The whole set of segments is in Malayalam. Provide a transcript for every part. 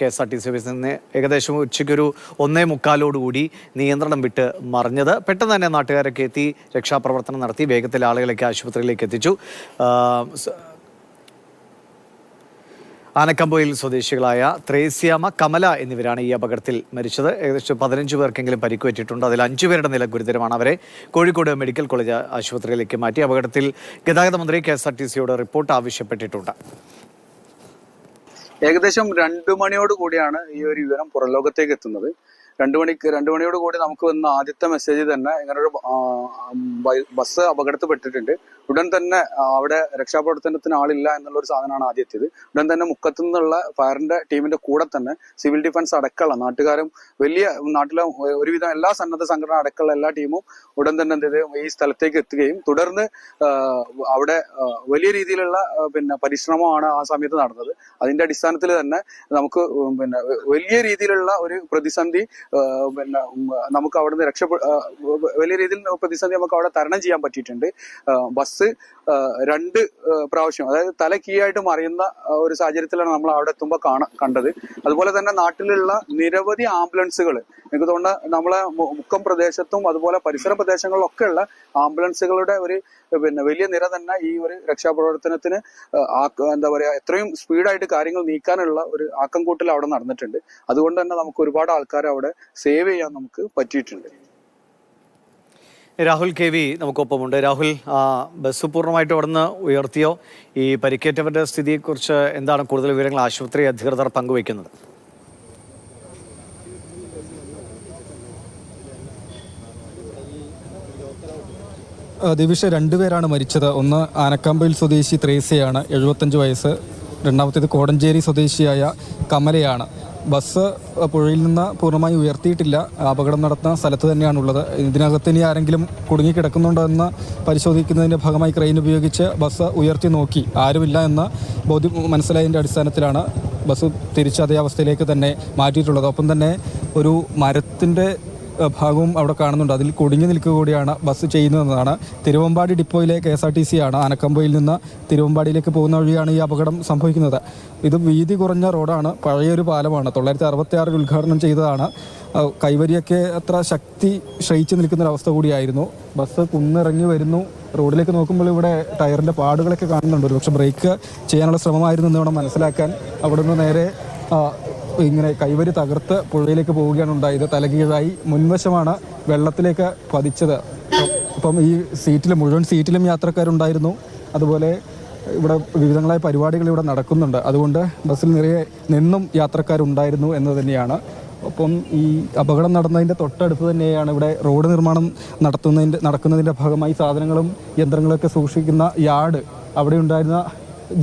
K S R T C ബസ്സിൽ നിന്ന് ഏകദേശം ഉച്ചയ്ക്കൊരു ഒന്നേ മുക്കാലോടുകൂടി നിയന്ത്രണം വിട്ട് മറിഞ്ഞത്. പെട്ടെന്ന് തന്നെ നാട്ടുകാരൊക്കെ എത്തി രക്ഷാപ്രവർത്തനം നടത്തി വേഗത്തിൽ ആളുകളൊക്കെ ആശുപത്രിയിലേക്ക് എത്തിച്ചു. ആനക്കമ്പോയിൽ സ്വദേശികളായ ത്രേസ്യാമ കമല എന്നിവരാണ് ഈ അപകടത്തിൽ മരിച്ചത്. ഏകദേശം പതിനഞ്ച് പേർക്കെങ്കിലും പരിക്കുപറ്റിയിട്ടുണ്ട്. അതിൽ അഞ്ചു പേരുടെ നില ഗുരുതരമാണ്. അവരെ കോഴിക്കോട് മെഡിക്കൽ കോളേജ് ആശുപത്രിയിലേക്ക് മാറ്റി. അപകടത്തിൽ ഗതാഗത മന്ത്രി കെ റിപ്പോർട്ട് ആവശ്യപ്പെട്ടിട്ടുണ്ട്. ഏകദേശം രണ്ടു മണിയോട് കൂടിയാണ് ഈ ഒരു വിവരം പുറലോകത്തേക്ക് എത്തുന്നത്. രണ്ടു മണിക്ക് രണ്ടു മണിയോട് കൂടി നമുക്ക് വന്ന ആദ്യത്തെ മെസ്സേജ് തന്നെ ഇങ്ങനൊരു ഒരു ബസ് അപകടത്തിൽപ്പെട്ടിട്ടുണ്ട്. ഉടൻ തന്നെ അവിടെ രക്ഷാപ്രവർത്തനത്തിന് ആളില്ല എന്നുള്ള ഒരു സാധനമാണ് ആദ്യം എത്തിയത് ഉടൻ തന്നെ മുക്കത്തു നിന്നുള്ള ഫയറിന്റെ ടീമിന്റെ കൂടെ തന്നെ സിവിൽ ഡിഫൻസ് അടക്കമുള്ള നാട്ടുകാരും വലിയ നാട്ടിലെ ഒരുവിധം എല്ലാ സന്നദ്ധ സംഘടന അടക്കമുള്ള എല്ലാ ടീമും ഉടൻ തന്നെ എന്ത് ഈ സ്ഥലത്തേക്ക് എത്തുകയും തുടർന്ന് അവിടെ വലിയ രീതിയിലുള്ള പിന്നെ പരിശ്രമമാണ് ആ സമയത്ത് നടന്നത്. അതിന്റെ അടിസ്ഥാനത്തിൽ തന്നെ നമുക്ക് പിന്നെ വലിയ രീതിയിലുള്ള ഒരു പ്രതിസന്ധി പിന്നെ നമുക്ക് അവിടെ നിന്ന് രക്ഷപ്പെ വലിയ രീതിയിൽ പ്രതിസന്ധി നമുക്ക് അവിടെ തരണം ചെയ്യാൻ പറ്റിയിട്ടുണ്ട്. ബസ് രണ്ട് പ്രാവശ്യം. അതായത് തല കീയായിട്ട് മറിയുന്ന ഒരു സാഹചര്യത്തിലാണ് നമ്മൾ അവിടെ എത്തുമ്പോൾ കാണ കണ്ടത്. അതുപോലെ തന്നെ നാട്ടിലുള്ള നിരവധി ആംബുലൻസുകൾ എനിക്ക് തോന്നുന്ന നമ്മളെ മുക്കം പ്രദേശത്തും അതുപോലെ പരിസര പ്രദേശങ്ങളിലൊക്കെ ഉള്ള ആംബുലൻസുകളുടെ ഒരു പിന്നെ വലിയ നിര തന്നെ ഈ ഒരു രക്ഷാപ്രവർത്തനത്തിന് എന്താ പറയുക എത്രയും സ്പീഡായിട്ട് കാര്യങ്ങൾ നീക്കാനുള്ള ഒരു ആക്കം കൂട്ടൽ അവിടെ നടന്നിട്ടുണ്ട്. അതുകൊണ്ട് തന്നെ നമുക്ക് ഒരുപാട് ആൾക്കാരെ അവിടെ സേവ് ചെയ്യാൻ നമുക്ക് പറ്റിയിട്ടുണ്ട്. രാഹുൽ കെ വി നമുക്കൊപ്പമുണ്ട്. രാഹുൽ ബസ് പൂർണമായിട്ട് അവിടുന്ന് ഉയർത്തിയോ? ഈ പരിക്കേറ്റവരുടെ സ്ഥിതിയെക്കുറിച്ച് എന്താണ് കൂടുതൽ വിവരങ്ങൾ ആശുപത്രി അധികൃതർ പങ്കുവയ്ക്കുന്നത്? ദിവിഷ രണ്ടുപേരാണ് മരിച്ചത്. ഒന്ന് ആനക്കാമ്പയിൽ സ്വദേശി ത്രേസ്യയാണ്. എഴുപത്തഞ്ച് വയസ്സ്. രണ്ടാമത്തേത് കോടഞ്ചേരി സ്വദേശിയായ കമലയാണ്. ബസ് പുഴയിൽ നിന്ന് പൂർണമായി ഉയർത്തിയിട്ടില്ല. അപകടം നടന്ന സ്ഥലത്ത് തന്നെയാണുള്ളത്. ഇതിനകത്ത് ഇനി ആരെങ്കിലും കുടുങ്ങിക്കിടക്കുന്നുണ്ടോ എന്ന് പരിശോധിക്കുന്നതിന്റെ ഭാഗമായി ക്രെയിൻ ഉപയോഗിച്ച് ബസ് ഉയർത്തി നോക്കി. ആരുമില്ല എന്ന് ബോധ്യം മനസ്സിലായതിന്റെ അടിസ്ഥാനത്തിലാണ് ബസ് തിരിച്ച് അതേ അവസ്ഥയിലേക്ക് തന്നെ മാറ്റിയിട്ടുള്ളത്. ഒപ്പം തന്നെ ഒരു മരത്തിന്റെ ഭാഗവും അവിടെ കാണുന്നുണ്ട്. അതിൽ കുടുങ്ങി നിൽക്കുക കൂടിയാണ് ബസ് ചെയ്യുന്നതെന്നാണ്. Thiruvambady ഡിപ്പോയിലെ K S R T C ആണ് ആനക്കമ്പയിൽ നിന്ന് തിരുവമ്പാടിയിലേക്ക് പോകുന്ന വഴിയാണ് ഈ അപകടം സംഭവിക്കുന്നത്. ഇത് വീതി കുറഞ്ഞ റോഡാണ്. പഴയൊരു പാലമാണ്. തൊള്ളായിരത്തി അറുപത്തി ആറിൽ ഉദ്ഘാടനം ചെയ്തതാണ്. കൈവരിയൊക്കെ അത്ര ശക്തി നിൽക്കുന്ന അവസ്ഥ കൂടിയായിരുന്നു. ബസ് കുന്നിറങ്ങി വരുന്നു. റോഡിലേക്ക് നോക്കുമ്പോൾ ഇവിടെ ടയറിന്റെ പാടുകളൊക്കെ കാണുന്നുണ്ട്. ഒരുപക്ഷെ ബ്രേക്ക് ചെയ്യാനുള്ള ശ്രമമായിരുന്നു എന്ന് വേണം മനസ്സിലാക്കാൻ. അവിടുന്ന് നേരെ ഇങ്ങനെ കൈവരി തകർത്ത് പുഴയിലേക്ക് പോവുകയാണ് ഉണ്ടായത്. തലകീഴായി മുൻവശമാണ് വെള്ളത്തിലേക്ക് പതിച്ചത്. അപ്പം ഈ സീറ്റിലും മുഴുവൻ സീറ്റിലും യാത്രക്കാരുണ്ടായിരുന്നു. അതുപോലെ ഇവിടെ വിവിധങ്ങളായ പരിപാടികൾ ഇവിടെ നടക്കുന്നുണ്ട്. അതുകൊണ്ട് ബസ്സിൽ നിറയെ നിന്നും യാത്രക്കാരുണ്ടായിരുന്നു എന്ന് തന്നെയാണ്. ഒപ്പം ഈ അപകടം നടന്നതിന്റെ തൊട്ടടുത്ത് തന്നെയാണ് ഇവിടെ റോഡ് നിർമ്മാണം നടത്തുന്നതിന്റെ നടക്കുന്നതിന്റെ ഭാഗമായി സാധനങ്ങളും യന്ത്രങ്ങളൊക്കെ സൂക്ഷിക്കുന്ന യാർഡ്. അവിടെ ഉണ്ടായിരുന്ന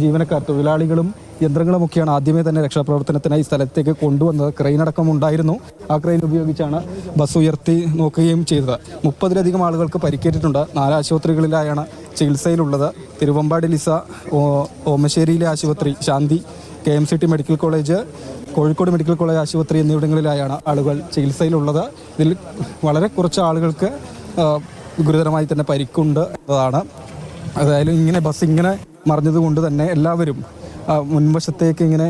ജീവനക്കാർ തൊഴിലാളികളും യന്ത്രങ്ങളുമൊക്കെയാണ് ആദ്യമേ തന്നെ രക്ഷാപ്രവർത്തനത്തിനായി സ്ഥലത്തേക്ക് കൊണ്ടുവന്നത്. ക്രെയിൻ അടക്കം ഉണ്ടായിരുന്നു. ആ ക്രെയിൻ ഉപയോഗിച്ചാണ് ബസ് ഉയർത്തി നോക്കുകയും ചെയ്തത്. മുപ്പതിലധികം ആളുകൾക്ക് പരിക്കേറ്റിട്ടുണ്ട്. നാല് ആശുപത്രികളിലായാണ് ചികിത്സയിലുള്ളത്. തിരുവമ്പാടി ലിസ ഓമശ്ശേരിയിലെ ആശുപത്രി Shanti K M C T medical college Kozhikode medical college ആശുപത്രി എന്നിവിടങ്ങളിലായാണ് ആളുകൾ ചികിത്സയിലുള്ളത്. ഇതിൽ വളരെ കുറച്ച് ആളുകൾക്ക് ഗുരുതരമായി തന്നെ പരിക്കുണ്ട് എന്നതാണ്. അതായാലും ഇങ്ങനെ ബസ് ഇങ്ങനെ മറിഞ്ഞതുകൊണ്ട് തന്നെ എല്ലാവരും മുൻവശത്തേക്ക് ഇങ്ങനെ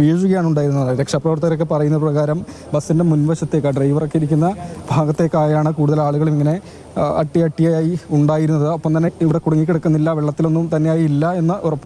വീഴുകയാണ് ഉണ്ടായിരുന്നത്. രക്ഷാപ്രവർത്തകരൊക്കെ പറയുന്ന പ്രകാരം ബസ്സിന്റെ മുൻവശത്തേക്ക് ഡ്രൈവറൊക്കെ ഇരിക്കുന്ന ഭാഗത്തേക്കായാണ് കൂടുതൽ ആളുകൾ ഇങ്ങനെ അട്ടി അട്ടിയായി ഉണ്ടായിരുന്നത്. അപ്പം തന്നെ ഇവിടെ കുടുങ്ങിക്കിടക്കുന്നില്ല വെള്ളത്തിലൊന്നും തന്നെയായി ഇല്ല എന്ന് ഉറപ്പ്